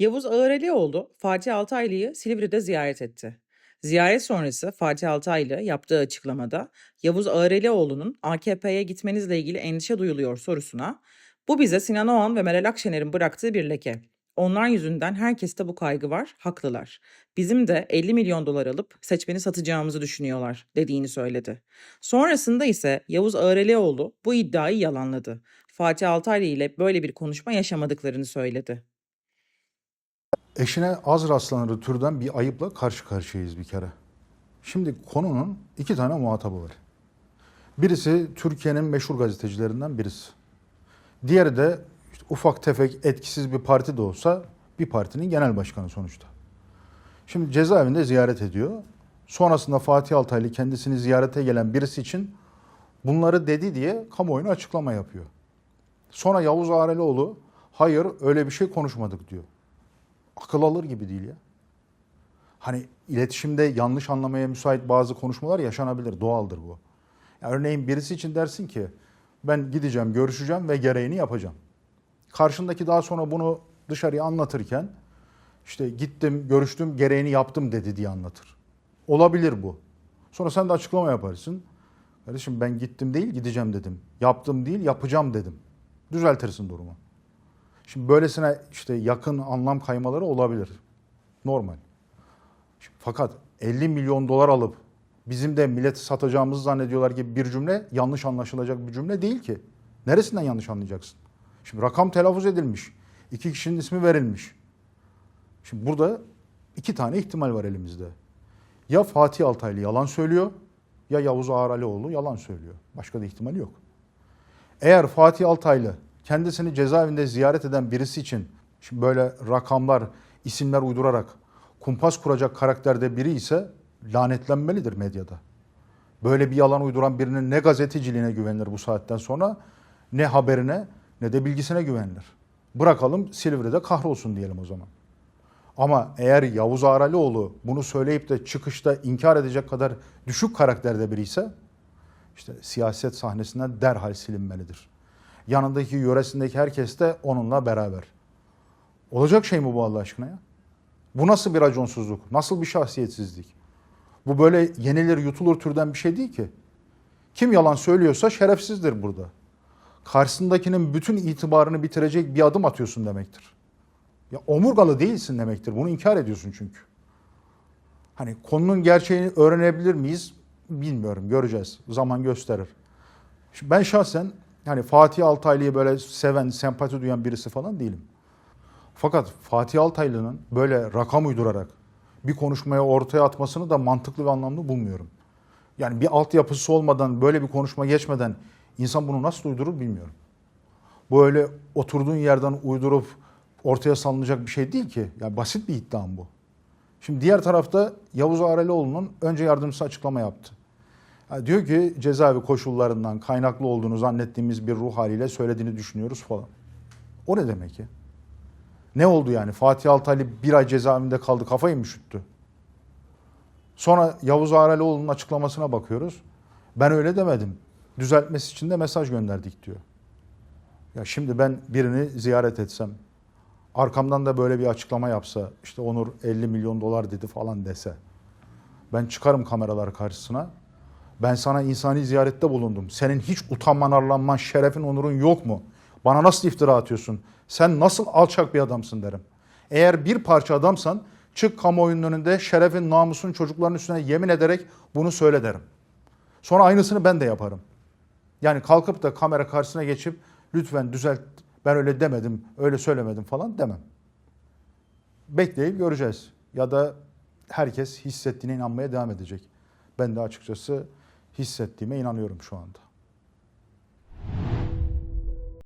Yavuz Ağaralioğlu, Fatih Altaylı'yı Silivri'de ziyaret etti. Ziyaret sonrası Fatih Altaylı yaptığı açıklamada Yavuz Ağaralioğlu'nun AKP'ye gitmenizle ilgili endişe duyuluyor sorusuna bu bize Sinan Oğan ve Meral Akşener'in bıraktığı bir leke. Onlar yüzünden herkeste bu kaygı var, haklılar. Bizim de 50 milyon dolar alıp seçmeni satacağımızı düşünüyorlar dediğini söyledi. Sonrasında ise Yavuz Ağaralioğlu bu iddiayı yalanladı. Fatih Altaylı ile böyle bir konuşma yaşamadıklarını söyledi. Eşine az rastlanır türden bir ayıpla karşı karşıyayız bir kere. Şimdi konunun iki tane muhatabı var. Birisi Türkiye'nin meşhur gazetecilerinden birisi. Diğeri de işte ufak tefek etkisiz bir parti de olsa bir partinin genel başkanı sonuçta. Şimdi cezaevinde ziyaret ediyor. Sonrasında Fatih Altaylı kendisini ziyarete gelen birisi için bunları dedi diye kamuoyuna açıklama yapıyor. Sonra Yavuz Ağrelioğlu hayır öyle bir şey konuşmadık diyor akıl alır gibi değil ya. Hani iletişimde yanlış anlamaya müsait bazı konuşmalar yaşanabilir. Doğaldır bu. Ya örneğin birisi için dersin ki ben gideceğim, görüşeceğim ve gereğini yapacağım. Karşındaki daha sonra bunu dışarıya anlatırken işte gittim, görüştüm, gereğini yaptım dedi diye anlatır. Olabilir bu. Sonra sen de açıklama yaparsın. Kardeşim ben gittim değil gideceğim dedim. Yaptım değil yapacağım dedim. Düzeltirsin durumu. Şimdi böylesine işte yakın anlam kaymaları olabilir. Normal. Şimdi fakat 50 milyon dolar alıp bizim de milleti satacağımızı zannediyorlar gibi bir cümle yanlış anlaşılacak bir cümle değil ki. Neresinden yanlış anlayacaksın? Şimdi rakam telaffuz edilmiş. İki kişinin ismi verilmiş. Şimdi burada iki tane ihtimal var elimizde. Ya Fatih Altaylı yalan söylüyor ya Yavuz Ağaralioğlu yalan söylüyor. Başka da ihtimal yok. Eğer Fatih Altaylı kendisini cezaevinde ziyaret eden birisi için şimdi böyle rakamlar, isimler uydurarak kumpas kuracak karakterde biri ise lanetlenmelidir medyada. Böyle bir yalan uyduran birinin ne gazeteciliğine güvenilir bu saatten sonra ne haberine ne de bilgisine güvenilir. Bırakalım Silivri'de kahrolsun diyelim o zaman. Ama eğer Yavuz Ağralioğlu bunu söyleyip de çıkışta inkar edecek kadar düşük karakterde biri ise işte siyaset sahnesinden derhal silinmelidir. Yanındaki yöresindeki herkes de onunla beraber. Olacak şey mi bu Allah aşkına ya? Bu nasıl bir raconsuzluk? Nasıl bir şahsiyetsizlik? Bu böyle yenilir yutulur türden bir şey değil ki. Kim yalan söylüyorsa şerefsizdir burada. Karşısındakinin bütün itibarını bitirecek bir adım atıyorsun demektir. Ya omurgalı değilsin demektir. Bunu inkar ediyorsun çünkü. Hani konunun gerçeğini öğrenebilir miyiz? Bilmiyorum. Göreceğiz. Zaman gösterir. Ben şahsen yani Fatih Altaylı'yı böyle seven, sempati duyan birisi falan değilim. Fakat Fatih Altaylı'nın böyle rakam uydurarak bir konuşmaya ortaya atmasını da mantıklı ve anlamlı bulmuyorum. Yani bir altyapısı olmadan, böyle bir konuşma geçmeden insan bunu nasıl uydurur bilmiyorum. Bu öyle oturduğun yerden uydurup ortaya salınacak bir şey değil ki. Yani basit bir iddiam bu. Şimdi diğer tarafta Yavuz Ağrelioğlu'nun önce yardımcısı açıklama yaptı. Diyor ki cezaevi koşullarından kaynaklı olduğunu zannettiğimiz bir ruh haliyle söylediğini düşünüyoruz falan. O ne demek ya? Ne oldu yani? Fatih Altaylı bir ay cezaevinde kaldı kafayı mı üşüttü? Sonra Yavuz Ağrelioğlu'nun açıklamasına bakıyoruz. Ben öyle demedim. Düzeltmesi için de mesaj gönderdik diyor. Ya şimdi ben birini ziyaret etsem, arkamdan da böyle bir açıklama yapsa, işte Onur 50 milyon dolar dedi falan dese. Ben çıkarım kameralar karşısına. Ben sana insani ziyarette bulundum. Senin hiç utanman, arlanman, şerefin, onurun yok mu? Bana nasıl iftira atıyorsun? Sen nasıl alçak bir adamsın derim. Eğer bir parça adamsan çık kamuoyunun önünde şerefin, namusun çocukların üstüne yemin ederek bunu söyle derim. Sonra aynısını ben de yaparım. Yani kalkıp da kamera karşısına geçip lütfen düzelt ben öyle demedim, öyle söylemedim falan demem. Bekleyip göreceğiz. Ya da herkes hissettiğine inanmaya devam edecek. Ben de açıkçası hissettiğime inanıyorum şu anda.